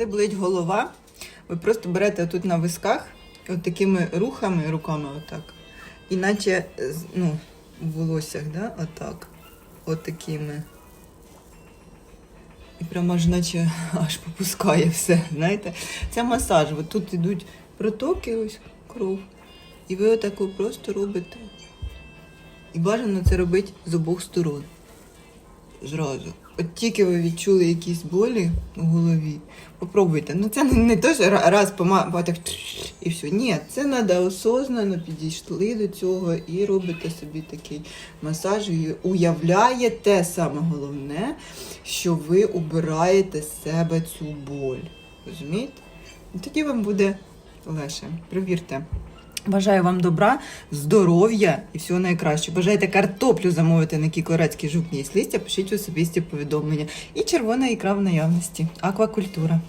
Коли болить голова, ви просто берете тут на висках, от такими рухами, руками, отак. Іначе ну, в волоссях, да? отак. От. І прямо аж наче аж попускає все. Знаєте? Це масаж. От тут йдуть протоки, ось кров. І ви отаку просто робите. І бажано це робити з обох сторон. Зразу. От тільки ви відчули якісь болі у голові, попробуйте. Ну це не, то, що ра- раз помати і все. Ні, це треба осознано підійшли до цього і робите собі такий масаж, і уявляєте саме головне, що ви убираєте з себе цю боль. Розумієте? І тоді вам буде легше. Провірте. Бажаю вам добра, здоров'я і всього найкраще. Бажаєте картоплю замовити на кіклорецькій жукні з листя, пишіть особисті повідомлення. І червона ікра в наявності. Аквакультура.